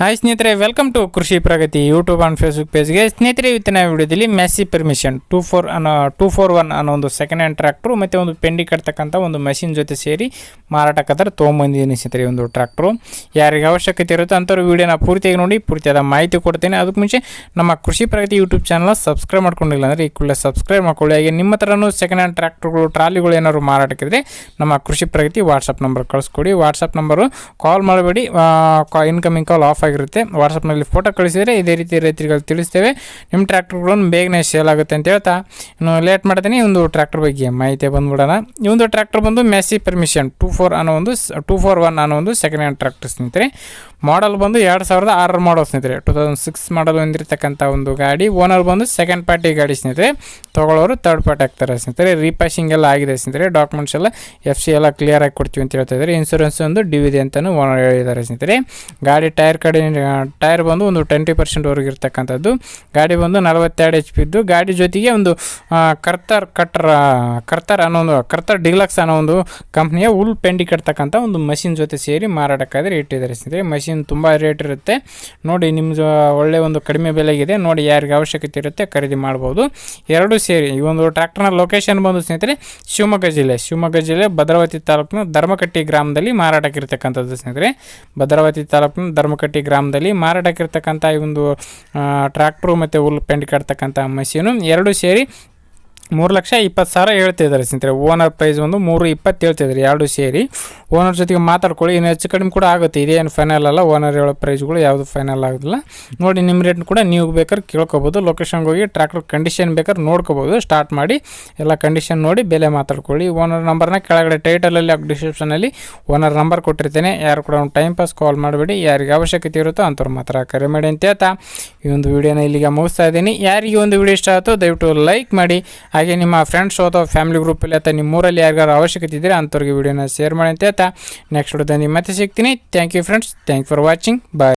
Hi ಸ್ನೇಹಿತರೆ welcome to Krishi Pragati YouTube and Facebook ಪೇಜ್ಗೆ ಸ್ನೇಹಿತರೆ, ಇವತ್ತಿನ ವಿಡಿಯೋದಲ್ಲಿ ಮೆಸ್ಸಿ ಪರ್ಮಿಷನ್ ಟೂ ಫೋರ್ ಅನ್ನೋ ಟೂ ಫೋರ್ ಒನ್ ಅನ್ನೋ ಒಂದು ಸೆಕೆಂಡ್ ಹ್ಯಾಂಡ್ ಟ್ರ್ಯಾಕ್ಟ್ರು ಮತ್ತು ಒಂದು ಪೆಂಡಿ ಕಟ್ತಕ್ಕಂಥ ಒಂದು ಮೆಷಿನ್ ಜೊತೆ ಸೇರಿ ಮಾರಾಟಕ್ಕಾದ್ರೆ ತೊಗೊಂಬಂದಿದ್ದೀನಿ ಸ್ನೇಹಿತರೆ, ಒಂದು ಟ್ರ್ಯಾಕ್ಟ್ರು ಯಾರಿಗೆ ಅವಶ್ಯಕತೆ ಇರುತ್ತೋ ಅಂಥವ್ರು ವೀಡಿಯೋನ ಪೂರ್ತಿಯಾಗಿ ನೋಡಿ, ಪೂರ್ತಿಯಾದ ಮಾಹಿತಿ ಕೊಡ್ತೇನೆ. ಅದಕ್ಕೆ ಮುಂಚೆ ನಮ್ಮ Krishi Pragati YouTube channel subscribe ಮಾಡ್ಕೊಂಡಿಲ್ಲ ಅಂದರೆ ಈ ಕೂಡಲೇ ಸಬ್ಸ್ಕ್ರೈಬ್ ಮಾಡ್ಕೊಳ್ಳಿ. ಹಾಗೆ ನಿಮ್ಮ ಥರನೂ ಸೆಕೆಂಡ್ ಹ್ಯಾಂಡ್ ಟ್ರ್ಯಾಕ್ಟ್ರುಗಳು ಟ್ರಾಲಿಗಳು ಏನಾದ್ರು ಮಾರಾಟಕ್ಕಿದ್ರೆ ನಮ್ಮ ಕೃಷಿ ಪ್ರಗತಿ ವಾಟ್ಸಪ್ ನಂಬರ್ ಕಳಿಸ್ಕೊಡಿ. ವಾಟ್ಸಪ್ ನಂಬರು ಕಾಲ್ ಮಾಡಬೇಡಿ. ಇನ್ಕಮಿಂಗ್ ಕಾಲ್ ಆಫ್ ಆಗಿರುತ್ತೆ. ವಾಟ್ಸಪ್ನಲ್ಲಿ ಫೋಟೋ ಕಳಿಸಿದರೆ ಇದೇ ರೀತಿ ರೈತರಿಗೆ ತಿಳಿಸ್ತೇವೆ. ನಿಮ್ಮ ಟ್ರ್ಯಾಕ್ಟರ್ಗಳನ್ನು ಬೇಗನೆ ಸೇಲ್ ಆಗುತ್ತೆ ಅಂತ ಹೇಳ್ತಾ ಇನ್ನು ಲೇಟ್ ಮಾಡ್ತೀನಿ. ಒಂದು ಟ್ರ್ಯಾಕ್ಟರ್ ಬಗ್ಗೆ ಮಾಹಿತಿ ಬಂದ್ಬಿಡೋಣ. ಈ ಒಂದು ಟ್ರ್ಯಾಕ್ಟರ್ ಬಂದು ಮೆಸ್ಸಿ ಪರ್ಮಿಷನ್ ಟೂ ಫೋರ್ ಅನ್ನೋ ಒಂದು ಟೂ ಫೋರ್ ಒನ್ ಅನ್ನೋ ಒಂದು ಸೆಕೆಂಡ್ ಹ್ಯಾಂಡ್ ಟ್ರ್ಯಾಕ್ಟರ್ ಸ್ನೇಹಿತರೆ. ಮಾಡಲ್ ಬಂದು ಎರಡು ಸಾವಿರದ ಆರರ ಮಾಡಲ್ ಸ್ನೇಹಿತರೆ. ಟೂ ತೌಸಂಡ್ ಸಿಕ್ಸ್ ಮಾಡಲ್ ಹೊಂದಿರತಕ್ಕಂಥ ಒಂದು ಗಾಡಿ. ಓನರ್ ಬಂದು ಸೆಕೆಂಡ್ ಪಾರ್ಟಿ ಗಾಡಿ ಸ್ನೇಹಿತರೆ. ತೊಗೊಳ್ಳೋರು ತರ್ಡ್ ಪಾರ್ಟಿ ಆಗ್ತಾರೆ ಸ್ನೇಹಿತರೆ. ರೀಪಾಸಿಂಗ್ ಎಲ್ಲ ಆಗಿದೆ ಸ್ನೇಹಿತರೆ. ಡಾಕ್ಯುಮೆಂಟ್ಸ್ ಎಲ್ಲ ಎಫ್ ಸಿ ಎಲ್ಲ ಕ್ಲಿಯರ್ ಆಗಿ ಕೊಡ್ತೀವಿ ಅಂತ ಹೇಳ್ತಾ ಇದ್ದಾರೆ. ಇನ್ಸೂರೆನ್ಸ್ ಒಂದು ಡಿವಿದೆ ಇದೆ ಅಂತಲೂ ಓನರ್ ಹೇಳಿದ್ದಾರೆ ಸ್ನೇಹಿತರೆ. ಗಾಡಿ ಟೈರ್ ಟೈರ್ ಬಂದು ಒಂದು ಟ್ವೆಂಟಿ ಪರ್ಸೆಂಟ್ವರೆಗೆ ಇರ್ತಕ್ಕಂಥದ್ದು. ಗಾಡಿ ಬಂದು ನಲವತ್ತೆರಡು ಎಚ್ ಪಿ ಇದ್ದು ಗಾಡಿ ಜೊತೆಗೆ ಒಂದು ಕರ್ತರ್ ಕಟ್ರ ಕರ್ತರ್ ಅನ್ನೋ ಒಂದು, ಕರ್ತರ್ ಡಿಲಕ್ಸ್ ಅನ್ನೋ ಒಂದು ಕಂಪ್ನಿಯ ಉಲ್ ಪೆಂಡಿ ಕಟ್ತಕ್ಕಂಥ ಒಂದು ಮಷಿನ್ ಜೊತೆ ಸೇರಿ ಮಾರಾಟಕ್ಕಾದರೆ ಇಟ್ಟಿದ್ದಾರೆ ಸ್ನೇಹಿತರೆ. ಮಷಿನ್ ತುಂಬ ರೇಟ್ ಇರುತ್ತೆ. ನೋಡಿ, ನಿಮ್ದು ಒಳ್ಳೆ ಒಂದು ಕಡಿಮೆ ಬೆಲೆಗಿದೆ. ನೋಡಿ, ಯಾರಿಗೆ ಅವಶ್ಯಕತೆ ಇರುತ್ತೆ ಖರೀದಿ ಮಾಡ್ಬೋದು. ಎರಡು ಸೇರಿ, ಈ ಒಂದು ಟ್ರ್ಯಾಕ್ಟರ್ನ ಲೊಕೇಶನ್ ಬಂದು ಸ್ನೇಹಿತರೆ, ಶಿವಮೊಗ್ಗ ಜಿಲ್ಲೆ. ಶಿವಮೊಗ್ಗ ಜಿಲ್ಲೆ ಭದ್ರಾವತಿ ತಾಲೂಕಿನ ಧರ್ಮಕಟ್ಟಿ ಗ್ರಾಮದಲ್ಲಿ ಮಾರಾಟಕ್ಕಿರ್ತಕ್ಕಂಥದ್ದು ಸ್ನೇಹಿತರೆ. ಭದ್ರಾವತಿ ತಾಲೂಕಿನ ಧರ್ಮಕಟ್ಟಿ ಗ್ರಾಮದಲ್ಲಿ ಮಾರಾಟಕ್ಕಿರ್ತಕ್ಕಂಥ ಈ ಒಂದು ಟ್ರ್ಯಾಕ್ಟ್ರು ಮತ್ತು ಹುಲ್ ಪೆಂಡ್ ಕಟ್ತಕ್ಕಂಥ ಮಷೀನು. ಎರಡು ಸೇರಿ ಮೂರು ಲಕ್ಷ ಇಪ್ಪತ್ತು ಸಾವಿರ ಹೇಳ್ತಿದ್ದಾರೆ ಸ್ನೇಹಿತರೆ. ಓನರ್ ಪ್ರೈಸ್ ಒಂದು ಮೂರು ಇಪ್ಪತ್ತು ಹೇಳ್ತಿದ್ದಾರೆ ಎರಡು ಸೇರಿ. ಓನರ್ ಜೊತೆಗೆ ಮಾತಾಡ್ಕೊಳ್ಳಿ. ಇನ್ನು ಹೆಚ್ಚು ಕಡಿಮೆ ಕೂಡ ಆಗುತ್ತೆ. ಇದೇನು ಫೈನಲ್ ಅಲ್ಲ. ಓನರ್ ಹೇಳೋ ಪ್ರೈಸ್ಗಳು ಯಾವುದು ಫೈನಲ್ ಆಗೋದಿಲ್ಲ. ನೋಡಿ, ನಿಮ್ಮ ರೇಟ್ ಕೂಡ ನೀವು ಬೇಕಾದ್ರೆ ಕೇಳ್ಕೊಬೋದು. ಲೊಕೇಶನ್ಗೆ ಹೋಗಿ ಟ್ರ್ಯಾಕ್ಟರ್ ಕಂಡೀಷನ್ ಬೇಕಾದ್ರೆ ನೋಡ್ಕೋಬೋದು. ಸ್ಟಾರ್ಟ್ ಮಾಡಿ ಎಲ್ಲ ಕಂಡೀಷನ್ ನೋಡಿ ಬೆಲೆ ಮಾತಾಡ್ಕೊಳ್ಳಿ. ಓನರ್ ನಂಬರ್ನ ಕೆಳಗಡೆ ಟೈಟಲಲ್ಲಿ ಡಿಸ್ಕ್ರಿಪ್ಷನಲ್ಲಿ ಓನರ್ ನಂಬರ್ ಕೊಟ್ಟಿರ್ತೇನೆ. ಯಾರು ಕೂಡ ಒಂದು ಟೈಮ್ ಪಾಸ್ ಕಾಲ್ ಮಾಡಬೇಡಿ. ಯಾರಿಗೆ ಅವಶ್ಯಕತೆ ಇರುತ್ತೋ ಅಂಥವ್ರು ಮಾತ್ರ ಕರೆ ಮಾಡಿ ಅಂತ ಹೇಳ್ತಾ ಈ ಒಂದು ವಿಡಿಯೋನ ಇಲ್ಲಿಗೆ ಮುಗಿಸ್ತಾ ಇದ್ದೀನಿ. ಯಾರಿಗೆ ಒಂದು ವಿಡಿಯೋ ಇಷ್ಟ ಆಯಿತು ದಯವಿಟ್ಟು ಲೈಕ್ ಮಾಡಿ. ಹಾಗೆ ನಿಮ್ಮ ಫ್ರೆಂಡ್ಸ್ ಅಥವಾ ಫ್ಯಾಮಿಲಿ ಗ್ರೂಪಲ್ಲಿ ಅಥವಾ ನಿಮ್ಮೂರಲ್ಲಿ ಯಾರಿಗಾರು ಅವಶ್ಯಕತೆ ಇದ್ದರೆ ಅಂಥವ್ರಿಗೆ ವಿಡಿಯೋನ ಶೇರ್ ಮಾಡಿ ಅಂತ ಹೇಳ್ತಾ ನೆಕ್ಸ್ಟ್ ವಿಡಿಯೋದಲ್ಲಿ ಮತ್ತೆ ಸಿಗ್ತೀನಿ. Thank you friends thank for watching bye